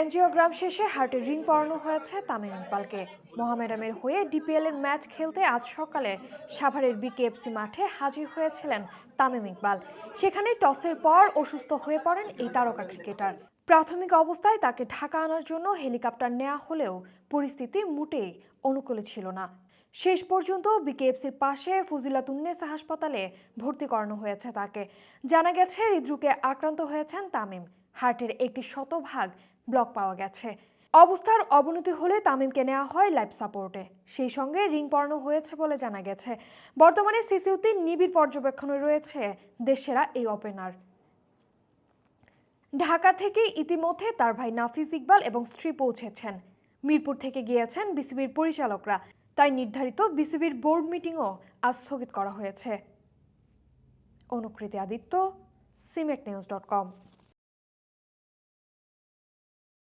Angiogram শেষে হার্টে ring পরানো হয়েছে তামিম ইকবালকে। মোহামেডানের হয়ে ডিপিএল এর ম্যাচ খেলতে আজ সকালে সাভারের বিকেএফসি মাঠে হাজির হয়েছিলেন তামিম ইকবাল। সেখানে টসের পর অসুস্থ হয়ে পড়েন এই তারকা ক্রিকেটার। প্রাথমিক অবস্থায় তাকে ঢাকা আনার জন্য হেলিকপ্টার নেওয়া হলেও পরিস্থিতি মোটেই অনুকূলে ছিল না। শেষ পর্যন্ত বিকেএফসির পাশে ফজিলাতুন্নেসা হাসপাতালে ভর্তি করানো হয়েছে তাকে। জানা গেছে, হৃদরোগে আক্রান্ত হয়েছেন তামিম। হার্টের একটি শতভাগ ব্লক পাওয়া গেছে। অবস্থার অবনতি হলে তামিমকে নেওয়া হয় লাইফ সাপোর্টে। সেই সঙ্গে রিং পরানো হয়েছে বলে জানা গেছে। বর্তমানে সিসিউতে নিবিড় পর্যবেক্ষণে রয়েছে দেশেরা এই ওপেনার। ঢাকা থেকে ইতিমধ্যে তার ভাই নাফিজ ইকবাল এবং স্ত্রী পৌঁছেছেন। মিরপুর থেকে গিয়েছেন বিসিবির পরিচালকরা। তাই নির্ধারিত বিসিবির বোর্ড মিটিংও আজ স্থগিত করা হয়েছে। অনুকৃতি আদিত্য সিমেক নিউজ ডট কম।